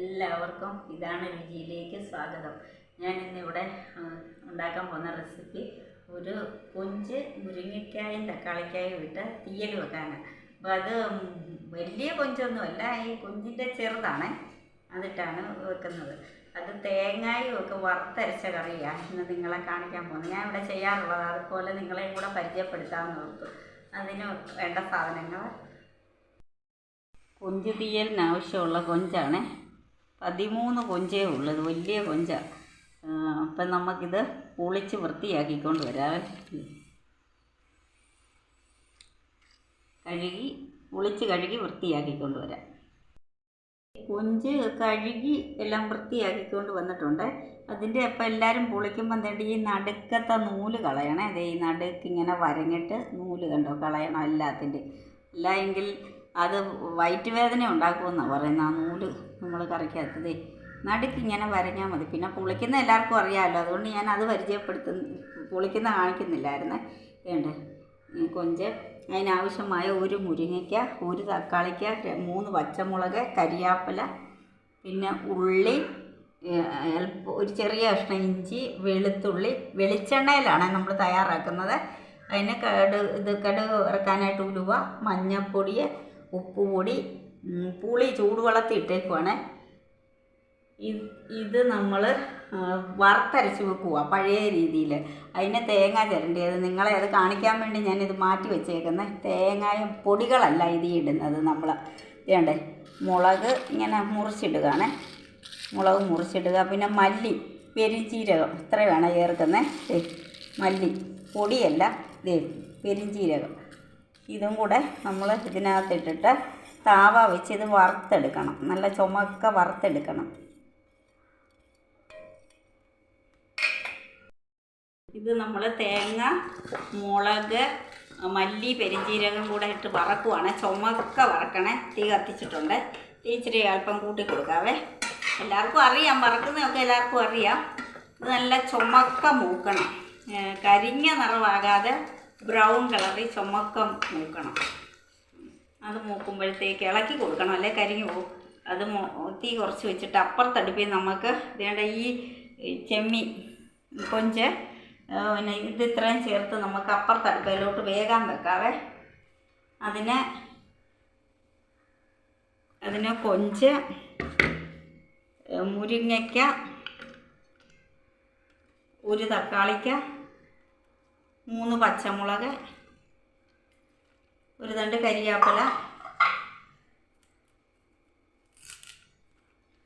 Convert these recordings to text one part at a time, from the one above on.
എല്ലാവർക്കും ഇതാണ് രുചിയിലേക്ക് സ്വാഗതം. ഞാൻ ഇന്നിവിടെ ഉണ്ടാക്കാൻ പോകുന്ന റെസിപ്പി ഒരു കൊഞ്ച് മുരിങ്ങയ്ക്കായും തക്കാളിക്കായും ഇട്ട് തീയൽ വെക്കാനാണ്. അപ്പോൾ അത് വലിയ കൊഞ്ചൊന്നുമല്ല ഈ കൊഞ്ചിന്റെ ചെറുതാണ് അതിട്ടാണ് വെക്കുന്നത്. അത് തേങ്ങായും ഒക്കെ വറുത്തരച്ച കറിയാണ് ഇന്ന് നിങ്ങളെ കാണിക്കാൻ പോകുന്നത്. ഞാൻ ഇവിടെ ചെയ്യാറുള്ളത് അതുപോലെ നിങ്ങളെയും കൂടെ പരിചയപ്പെടുത്താമെന്ന് ഓർത്തു. അതിന് വേണ്ട സാധനങ്ങൾ. കൊഞ്ച് തീയലിന് ആവശ്യമുള്ള കൊഞ്ചാണ് പതിമൂന്ന് കൊഞ്ചേ ഉള്ളത് വലിയ കൊഞ്ചാണ് അപ്പം നമുക്കിത് പൊളിച്ച് വൃത്തിയാക്കിക്കൊണ്ട് വരാം കഴുകി പൊളിച്ച് കഴുകി വൃത്തിയാക്കിക്കൊണ്ട് വരാം. കൊഞ്ച് കഴുകി എല്ലാം വൃത്തിയാക്കിക്കൊണ്ട് വന്നിട്ടുണ്ട്. അതിന്റെ അപ്പം എല്ലാവരും പൊളിക്കുമ്പോൾ എന്താ ഈ നടുക്കത്തെ നൂൽ കളയണേ. അതേ ഈ നടുക്ക് ഇങ്ങനെ വരങ്ങിട്ട് നൂൽ കണ്ടോ? കളയണം എല്ലാത്തിന്റെ അല്ല എങ്കിൽ അത് വയറ്റ് വേദന ഉണ്ടാക്കുമെന്നാണ് പറയുന്നത് ആ നൂൽ നമ്മൾ കറിക്കകത്തതേ. നടുക്ക് ഇങ്ങനെ വരഞ്ഞാൽ മതി. പിന്നെ പുളിക്കുന്ന എല്ലാവർക്കും അറിയാമല്ലോ അതുകൊണ്ട് ഞാൻ അത് പരിചയപ്പെടുത്തുന്ന പുളിക്കുന്ന കാണിക്കുന്നില്ലായിരുന്നേ. വേണ്ടേ? കൊഞ്ച്. അതിനാവശ്യമായ ഒരു മുരിങ്ങയ്ക്ക ഒരു തക്കാളിക്ക മൂന്ന് പച്ചമുളക് കരിയാപ്പില പിന്നെ ഉള്ളി ഒരു ചെറിയ കഷ്ണം ഇഞ്ചി വെളുത്തുള്ളി വെളിച്ചെണ്ണയിലാണ് നമ്മൾ തയ്യാറാക്കുന്നത്. അതിന് കടു ഇത് കടുക് ഇറക്കാനായിട്ട് ഉലുവ മഞ്ഞൾപ്പൊടി ഉപ്പുപൊടി കൂടി പുളി ചൂടുവെള്ളത്തിൽ ഇട്ടേക്കുവാണ്. ഇത് ഇത് നമ്മൾ വറുത്തരച്ച് വെക്കുക പഴയ രീതിയിൽ അതിനെ തേങ്ങ ചിരണ്ടിയത്. നിങ്ങളെ അത് കാണിക്കാൻ വേണ്ടി ഞാനിത് മാറ്റി വെച്ചേക്കുന്നത് തേങ്ങയും പൊടികളല്ല ഇത് ഇടുന്നത് നമ്മൾ വേണ്ടേ മുളക് ഇങ്ങനെ മുറിച്ചിടുകയാണ്. മുളക് മുറിച്ചിടുക. പിന്നെ മല്ലി പെരിഞ്ചീരകം. ഇത്ര വേണം ചേർക്കുന്നത് മല്ലി. പൊടിയല്ല ദേ പെരിഞ്ചീരകം. ഇതും കൂടെ നമ്മൾ ഇതിനകത്തിട്ടിട്ട് താവ വെച്ച് ഇത് വറുത്തെടുക്കണം. നല്ല ചുമക്ക വറുത്തെടുക്കണം. ഇത് നമ്മൾ തേങ്ങ മുളക് മല്ലി പെരിഞ്ചീരകം കൂടെ ഇട്ട് വറക്കുവാണ്. ചുമക്ക വറക്കണേ. തീ കത്തിച്ചിട്ടുണ്ട്. തീ ഇച്ചിരി അല്പം കൂട്ടി കൊടുക്കാവേ. എല്ലാവർക്കും അറിയാം. വറക്കുന്നതൊക്കെ എല്ലാവർക്കും അറിയാം. ഇത് നല്ല ചുമക്ക മൂക്കണം. കരിഞ്ഞ നിറമാകാതെ ബ്രൗൺ കളറിൽ ചുമക്കം മൂക്കണം. അത് മൂക്കുമ്പോഴത്തേക്ക് ഇളക്കി കൊടുക്കണം. അല്ലെ കരിഞ്ഞു പോകും. അത് തീ കുറച്ച് വെച്ചിട്ട് അപ്പുറത്തടുപ്പിൽ നമുക്ക് വേണ്ട ഈ ചെമ്മി കൊഞ്ച് പിന്നെ ഇത് ഇത്രയും ചേർത്ത് നമുക്ക് അപ്പുറത്തടുപ്പിലോട്ട് വേഗം വെക്കാവേ. അതിന് അതിന് കൊഞ്ച് മുരിങ്ങയ്ക്ക ഒരു തക്കാളിക്ക മൂന്ന് പച്ചമുളക് ഒരു തണ്ട് കരിയാപ്പില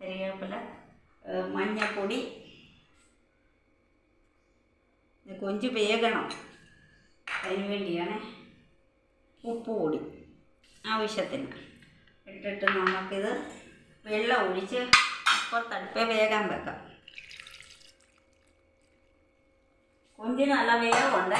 കരിയാപ്പില മഞ്ഞൾപ്പൊടി കൊഞ്ച് വേഗണം അതിന് വേണ്ടിയാണ് ഉപ്പ് പൊടി ആവശ്യത്തിന്. ഇട്ടിട്ട് നമുക്കിത് വെള്ളം ഒഴിച്ച് ഇപ്പോൾ തടുപ്പേ വേഗം വെക്കാം. കൊഞ്ചിന് നല്ല വേവുണ്ട്.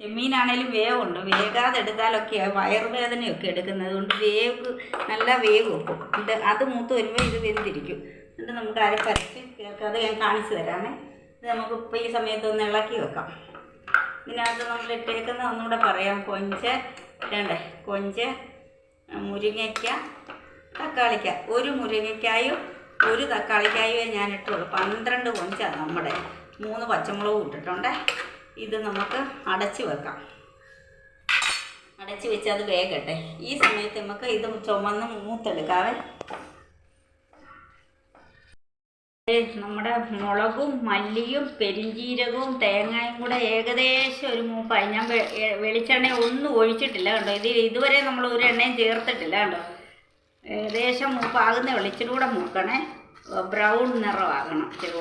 ചെമ്മീനാണേലും വേവുണ്ട്. വേകാതെ എടുത്താലൊക്കെ വയറുവേദനയൊക്കെ എടുക്കുന്നത് അതുകൊണ്ട് വേവ് നല്ല വേവ് വെക്കും. ഇത് അത് മൂത്ത് വരുമ്പോൾ ഇത് വെന്തിരിക്കും. എന്നിട്ട് നമുക്ക് അരപ്പരച്ച് കേൾക്കാതെ ഞാൻ കാണിച്ചു തരാമേ. ഇത് നമുക്ക് ഇപ്പോൾ ഈ സമയത്ത് ഒന്ന് ഇളക്കി വെക്കാം. ഇതിനകത്ത് നമ്മൾ ഇട്ടേക്കുന്ന ഒന്നുകൂടെ പറയാം. കൊഞ്ച് ഇടണ്ടേ? കൊഞ്ച് മുരിങ്ങയ്ക്ക തക്കാളിക്ക. ഒരു മുരിങ്ങയ്ക്കായും ഒരു തക്കാളിക്കായും ഞാൻ ഇട്ടുള്ളൂ. പന്ത്രണ്ട് കൊഞ്ചാണ് നമ്മുടെ മൂന്ന് പച്ചമുളകും ഇട്ടിട്ടുണ്ട്. ഇത് നമുക്ക് അടച്ച് വെക്കാം. അടച്ച് വെച്ചാൽ അത് വേഗട്ടെ ഈ സമയത്ത് നമുക്ക് ഇത് ചുമന്ന് മൂത്തെടുക്കാവേ. നമ്മുടെ മുളകും മല്ലിയും പെരിഞ്ചീരകവും തേങ്ങയും കൂടെ ഏകദേശം ഒരു മൂപ്പായി. ഞാൻ വെളിച്ചെണ്ണ ഒന്നും ഒഴിച്ചിട്ടില്ല കണ്ടോ? ഇത് ഇതുവരെ നമ്മൾ ഒരു എണ്ണയും ചേർത്തിട്ടില്ല കണ്ടോ? ഏകദേശം മൂപ്പാകുന്ന വെളിച്ചിലൂടെ മൂക്കണേ. ബ്രൗൺ നിറമാകണം ഇച്ചിരി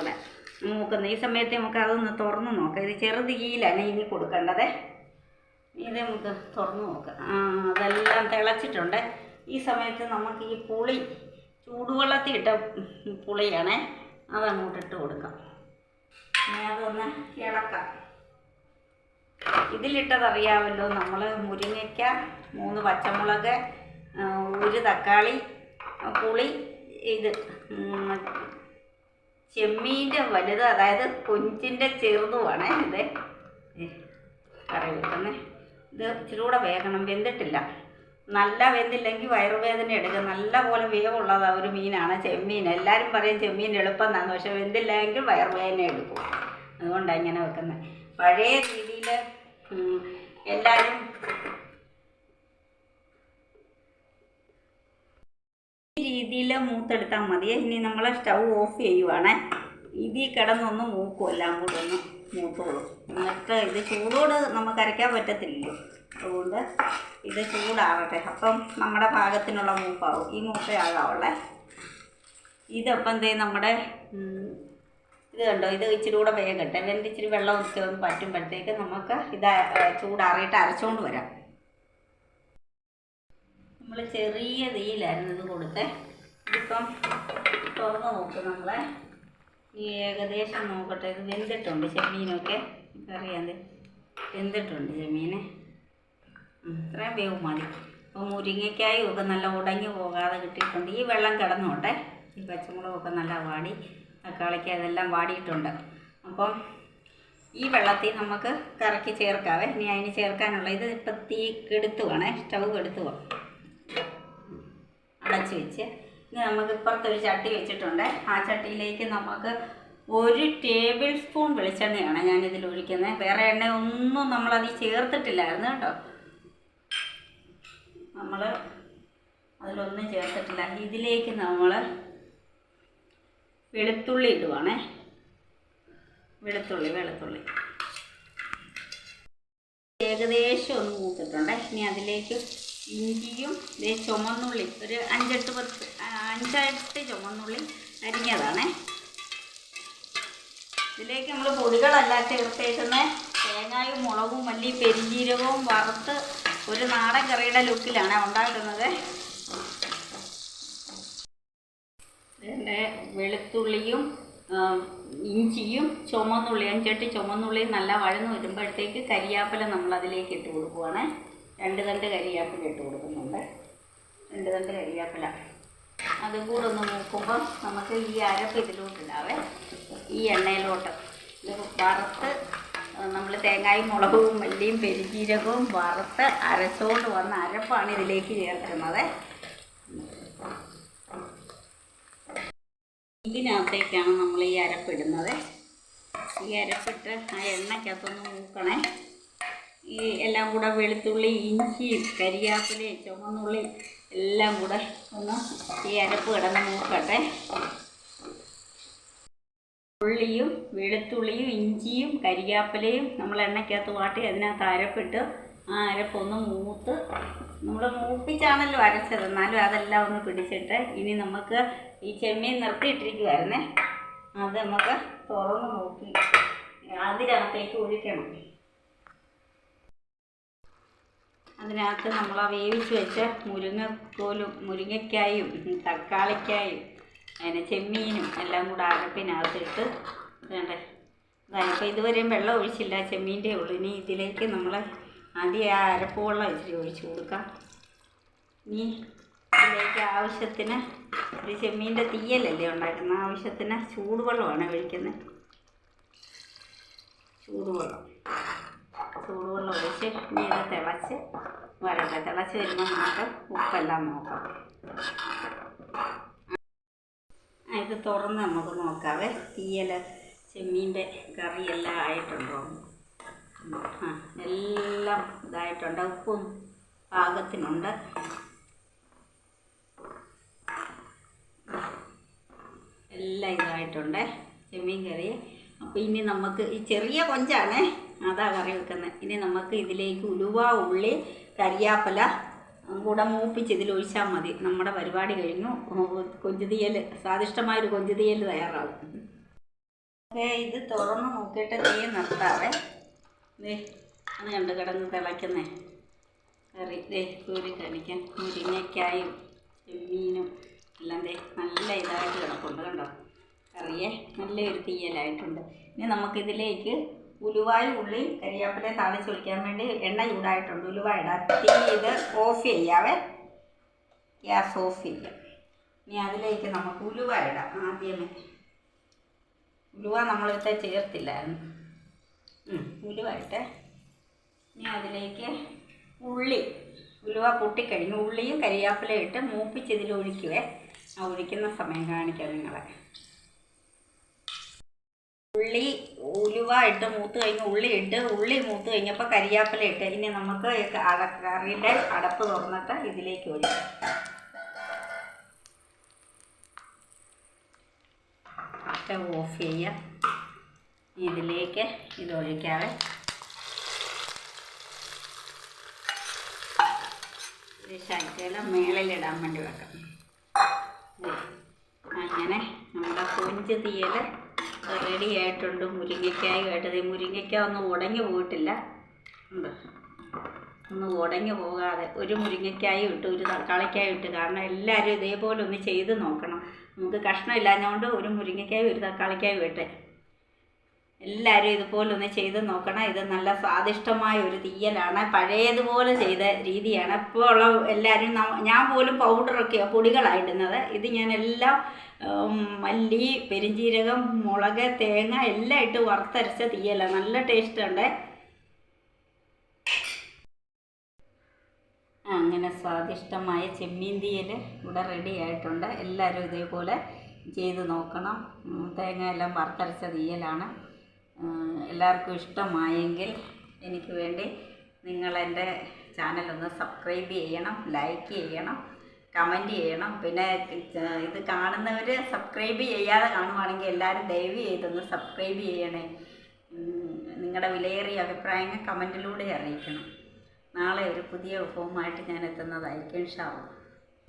കൂടെ മൂക്കുന്ന ഈ സമയത്ത് നമുക്ക് അതൊന്ന് തുറന്ന് നോക്കാം. ഇത് ചെറുതീയിലാണ് ഇനി കൊടുക്കേണ്ടത്. ഇത് നമുക്ക് തുറന്ന് നോക്കാം. അതെല്ലാം തിളച്ചിട്ടുണ്ട്. ഈ സമയത്ത് നമുക്ക് ഈ പുളി ചൂടുവെള്ളത്തിൽ ഇട്ട പുളിയാണേ അതങ്ങോട്ട് ഇട്ട് കൊടുക്കാം. അതൊന്ന് ഇളക്കാം. ഇതിലിട്ടതറിയാമല്ലോ നമ്മൾ മുരിങ്ങയ്ക്ക മൂന്ന് പച്ചമുളക് ഒരു തക്കാളി പുളി ഇത് ചെമ്മീന്റെ വലുത് അതായത് കൊഞ്ചിന്റെ ചെറുതുമാണ് ഇത്. കറി വെക്കുന്നത് ഇത് ഇച്ചിരി കൂടെ വേഗണം വെന്തിട്ടില്ല. നല്ല വെന്തില്ലെങ്കിൽ വയറുവേദന എടുക്കും നല്ല പോലെ വേവുള്ളതാ ഒരു മീനാണ് ചെമ്മീൻ. എല്ലാവരും പറയും ചെമ്മീൻ എളുപ്പം എന്നാണ് പക്ഷെ വെന്തില്ലെങ്കിൽ വയറുവേദന എടുക്കും. അതുകൊണ്ടാണ് ഇങ്ങനെ വെക്കുന്നത്. പഴയ രീതിയിൽ എല്ലാവരും ഈ രീതിയിൽ മൂത്തെടുത്താൽ മതി. ഇനി നമ്മൾ സ്റ്റൗ ഓഫ് ചെയ്യുവാണേ. ഇതിൽ കിടന്നൊന്ന് മൂക്കും എല്ലാം കൂടെ ഒന്ന് മൂത്തോളും. എന്നിട്ട് ഇത് ചൂടോട് നമുക്ക് അരയ്ക്കാൻ പറ്റത്തില്ലല്ലോ. അതുകൊണ്ട് ഇത് ചൂടാവട്ടെ അപ്പം നമ്മുടെ പാകത്തിനുള്ള മൂപ്പാവും. ഈ മൂപ്പയാകാവുള്ളേ ഇതപ്പം എന്തേ നമ്മുടെ ഇത് കണ്ടോ? ഇത് ഇച്ചിരി കൂടെ വേഗട്ടെ. വെന്ത് ഇച്ചിരി വെള്ളം ഒക്കെ ഒന്ന് പറ്റുമ്പോഴത്തേക്ക് നമുക്ക് ഇത് ചൂടാറിയിട്ട് അരച്ചുകൊണ്ട് വരാം. നമ്മൾ ചെറിയ തീയിലായിരുന്നു ഇത് കൊടുത്തേ. ഇതിപ്പം തുറന്ന് നോക്കും നമ്മളെ. ഈ ഏകദേശം നോക്കട്ടെ ഇത് വെന്തിട്ടുണ്ട് ചെമ്മീനൊക്കെ. അറിയാതെ വെന്തിട്ടുണ്ട് ചെമ്മീന്. ഇത്രയും വേവ് മതി. അപ്പോൾ മുരിങ്ങയ്ക്കായും ഒക്കെ നല്ല ഉടഞ്ഞു പോകാതെ കിട്ടിയിട്ടുണ്ട്. ഈ വെള്ളം കിടന്നോട്ടെ. ഈ പച്ചമുളകൊക്കെ നല്ല വാടി തക്കാളിക്ക് അതെല്ലാം വാടിയിട്ടുണ്ട്. അപ്പം ഈ വെള്ളത്തിൽ നമുക്ക് കറക്കി ചേർക്കാവേ. ഇനി അതിന് ചേർക്കാനുള്ള ഇത് ഇപ്പം തീ കെടുത്തുവാണേ. സ്റ്റൗ കെടുത്തുവാ. അടച്ചു വെച്ച്. ഇനി നമുക്ക് ഇപ്പുറത്തൊരു ചട്ടി വെച്ചിട്ടുണ്ട്. ആ ചട്ടിയിലേക്ക് നമുക്ക് ഒരു ടേബിൾ സ്പൂൺ വെളിച്ചെണ്ണയാണ് ഞാനിതിൽ ഒഴിക്കുന്നത്. വേറെ എണ്ണ ഒന്നും നമ്മളതിൽ ചേർത്തിട്ടില്ലായിരുന്നു കേട്ടോ. നമ്മൾ അതിലൊന്നും ചേർത്തിട്ടില്ല. ഇതിലേക്ക് നമ്മൾ വെളുത്തുള്ളി ഇടുവാണേ. വെളുത്തുള്ളി വെളുത്തുള്ളി. ഏകദേശം ഒന്ന് മൂത്തിട്ടുണ്ട് ഇനി അതിലേക്ക് ഇഞ്ചിയും ദേ ചുമന്നുള്ളി ഒരു അഞ്ചെട്ട് പത്ത് അഞ്ചെട്ട് ചുമന്നുള്ളി അരിഞ്ഞതാണേ. ഇതിലേക്ക് നമ്മൾ പൊടികളല്ല ചേർത്തേക്കുന്നത്. തേങ്ങായും മുളകും മല്ലി പെരിഞ്ജീരകവും വറുത്ത് ഒരു നാടൻ കറിയുടെ ലുക്കിലാണ് ഉണ്ടാക്കുന്നത്. ഇതിന്റെ വെളുത്തുള്ളിയും ഇഞ്ചിയും ചുമന്നുള്ളി അഞ്ചെട്ട് ചുമന്നുള്ളിയും നല്ല വഴന്ന് വരുമ്പോഴത്തേക്ക് കരിയാപ്പല നമ്മൾ അതിലേക്ക് ഇട്ട് കൊടുക്കുവാണ്. രണ്ട് തണ്ട് കരിയാപ്പില ഇട്ട് കൊടുക്കുന്നുണ്ട്. രണ്ട് തണ്ട് കരിയാപ്പില. അതും കൂടെ ഒന്ന് മൂക്കുമ്പോൾ നമുക്ക് ഈ അരപ്പ് ഇതിലോട്ടുണ്ടാവേ ഈ എണ്ണയിലോട്ട്. വറുത്ത് നമ്മൾ തേങ്ങായും മുളകും മല്ലിയും പെരുജീരകവും വറുത്ത് അരച്ചുകൊണ്ട് വന്ന അരപ്പാണ് ഇതിലേക്ക് ചേർക്കുന്നത് ഇതിനകത്തേക്കാണ് നമ്മൾ ഈ അരപ്പിടുന്നത് ഈ അരപ്പിട്ട് ആ എണ്ണയ്ക്കകത്തൊന്ന് മൂക്കണേ. ഈ എല്ലാം കൂടെ വെളുത്തുള്ളി ഇഞ്ചി കരിയാപ്പിലയും ചുവന്നുള്ളി എല്ലാം കൂടെ ഒന്ന് ഈ അരപ്പ് കിടന്ന് നോക്കട്ടെ ഉള്ളിയും വെളുത്തുള്ളിയും ഇഞ്ചിയും കരിയാപ്പിലയും നമ്മൾ എണ്ണയ്ക്കകത്ത് വാട്ടി അതിനകത്ത് അരപ്പിട്ട് ആ അരപ്പൊന്ന് മൂത്ത് നമ്മൾ മൂപ്പിച്ചാണല്ലോ അരച്ചത്. എന്നാലും അതെല്ലാം ഒന്ന് പിടിച്ചിട്ട് ഇനി നമുക്ക് ഈ ചെമ്മീൻ നിർത്തിയിട്ടിരിക്കുമായിരുന്നേ അത് നമുക്ക് തുറന്ന് നോക്കി. അതിനകത്തേക്ക് ഒഴിക്കണം. അതിനകത്ത് നമ്മൾ ആ വേവിച്ച് വെച്ച മുരിങ്ങക്കോലും മുരിങ്ങയ്ക്കായും തക്കാളിക്കായും അതിനെ ചെമ്മീനും എല്ലാം കൂടെ അരപ്പിനകത്തിട്ട് വേണ്ടേ. അപ്പോൾ ഇതുവരെയും വെള്ളം ഒഴിച്ചില്ല ചെമ്മീന്റെ ഉള്ളു. ഇനി ഇതിലേക്ക് നമ്മൾ ആദ്യം ആ അരപ്പ് വെള്ളം ഇച്ചിരി ഒഴിച്ചു കൊടുക്കാം. ഇനി ഇതിലേക്ക് ആവശ്യത്തിന് ഒരു ചെമ്മീന്റെ തീയലല്ലേ ഉണ്ടാക്കുന്നത് ആവശ്യത്തിന് ചൂടുവെള്ളമാണ് ഒഴിക്കുന്നത് ചൂടുവെള്ളം. ചൂടുവെള്ളം ഒഴിച്ച് ഇനി ഇത് തിളച്ച് വരട്ടെ. തിളച്ച് വരുമ്പോൾ നമുക്ക് ഉപ്പെല്ലാം നോക്കാം. ഇത് തുറന്ന് നമുക്ക് നോക്കാവേ തീയൽ ചെമ്മീന്റെ കറിയെല്ലാം ആയിട്ടുണ്ടോ. ആ എല്ലാം ഇതായിട്ടുണ്ട്. ഉപ്പും പാകത്തിനുണ്ട്. എല്ലാം ഇതായിട്ടുണ്ട്. ചെമ്മീൻ കറി അപ്പോൾ ഇനി നമുക്ക് ഈ ചെറിയ കൊഞ്ചാണേ. അതാ കറി വെക്കുന്നത് ഇനി നമുക്ക് ഇതിലേക്ക് ഉലുവ ഉള്ളി കരിയാപ്പല കൂടെ മൂപ്പിച്ച് ഇതിലൊഴിച്ചാൽ മതി. നമ്മുടെ പരിപാടി കഴിഞ്ഞു. കൊഞ്ചുതീയൽ സ്വാദിഷ്ടമായൊരു കൊഞ്ചുതീയൽ തയ്യാറാവും. ഓക്കെ ഇത് തുറന്ന് നോക്കിയിട്ട് തീ നിർത്താവേ. ദേ അത് കണ്ട് കിടന്ന് തിളയ്ക്കുന്നേ. കറി. ദേ കൂരി കഴിക്കാൻ മുരിങ്ങയ്ക്കായും ചെമ്മീനും എല്ലാം ദേ നല്ല ഇതായിട്ട് കണ്ടോ കറിയെ നല്ലൊരു തീയലായിട്ടുണ്ട്. ഇനി നമുക്കിതിലേക്ക് ഉലുവായും ഉള്ളി കരിയാപ്പില താളിച്ചൊഴിക്കാൻ വേണ്ടി എണ്ണ ചൂടായിട്ടുണ്ട്. ഉലുവ ഇടാം. തീ ഇത് ഓഫ് ചെയ്യാവേ? ഗ്യാസ് ഓഫ് ചെയ്യാം. ഇനി അതിലേക്ക് നമുക്ക് ഉലുവ ഇടാം ആദ്യമേ. ഉലുവ നമ്മളിത്തെ ചേർത്തില്ലായിരുന്നു. ഉലുവ ഇട്ടേ. ഇനി അതിലേക്ക് ഉള്ളി. ഉലുവ പൊട്ടിക്കഴിഞ്ഞ്. ഉള്ളിയും കരിയാപ്പിലയും ഇട്ട് മൂപ്പിച്ച് ഇതിൽ ഒഴിക്കുവേ ആ ഒഴിക്കുന്ന സമയം കാണിക്കാം നിങ്ങളെ. ഉള്ളി ഉലുവ ഇട്ട് മൂത്ത് കഴിഞ്ഞ് ഉള്ളി ഇട്ട് ഉള്ളി മൂത്ത് കഴിഞ്ഞപ്പോൾ കരിയാപ്പില ഇട്ട് ഇനി നമുക്ക് കറിയുടെ അടപ്പ് തുറന്നിട്ട് ഇതിലേക്ക് ഒഴിക്കാം. സ്റ്റവ് ഓഫ് ചെയ്യാം. ഇതിലേക്ക് ഇത് ഒഴിക്കാതെ ശകലം മേളിലിടാൻ വേണ്ടി വെക്കാം. അങ്ങനെ നമ്മുടെ കൊഞ്ച് തീയൽ റെഡി ആയിട്ടുണ്ട്. മുരിങ്ങയ്ക്കായുമായിട്ട് ഈ മുരിങ്ങയ്ക്ക ഒന്നും ഉടഞ്ഞു പോയിട്ടില്ല. ഉണ്ട് ഒന്ന് ഉടഞ്ഞു പോകാതെ ഒരു മുരിങ്ങയ്ക്കായും ഇട്ട് ഒരു തക്കാളിക്കായും ഇട്ട്. കാരണം എല്ലാവരും ഇതേപോലെ ഒന്ന് ചെയ്ത് നോക്കണം. നമുക്ക് കഷ്ണം ഇല്ലാഞ്ഞുകൊണ്ട് ഒരു മുരിങ്ങയ്ക്കായും ഒരു തക്കാളിക്കായും ഇട്ട് എല്ലാവരും ഇതുപോലെ ഒന്ന് ചെയ്ത് നോക്കണം. ഇത് നല്ല സ്വാദിഷ്ടമായ ഒരു തീയലാണ്. പഴയതുപോലെ ചെയ്ത രീതിയാണ്. ഇപ്പോൾ ഉള്ള എല്ലാവരും ഞാൻ പോലും പൗഡറൊക്കെ പൊടികളായിടുന്നത്. ഇത് ഞാൻ എല്ലാം മല്ലി പെരിഞ്ജീരകം മുളക് തേങ്ങ എല്ലാം ഇട്ട് വറുത്തരച്ച തീയലാണ് നല്ല ടേസ്റ്റ് ഉണ്ട് അങ്ങനെ സ്വാദിഷ്ടമായ ചെമ്മീൻ തീയൽ ഇവിടെ റെഡി ആയിട്ടുണ്ട്. എല്ലാവരും ഇതേപോലെ ചെയ്ത് നോക്കണം. തേങ്ങ എല്ലാം വറുത്തരച്ച തീയലാണ്. എല്ലാവർക്കും ഇഷ്ടമായെങ്കിൽ എനിക്ക് വേണ്ടി നിങ്ങളെന്റെ ചാനലൊന്ന് സബ്സ്ക്രൈബ് ചെയ്യണം ലൈക്ക് ചെയ്യണം കമന്റ് ചെയ്യണം. പിന്നെ ഇത് കാണുന്നവർ സബ്സ്ക്രൈബ് ചെയ്യാതെ കാണുവാണെങ്കിൽ എല്ലാവരും ദയവ് ചെയ്തൊന്ന് സബ്സ്ക്രൈബ് ചെയ്യണേ. നിങ്ങളുടെ വിലയേറിയ അഭിപ്രായങ്ങൾ കമന്റിലൂടെ അറിയിക്കണം. നാളെ ഒരു പുതിയ വിഭവമായിട്ട് ഞാൻ എത്തുന്നതായിരിക്കും ഷാവും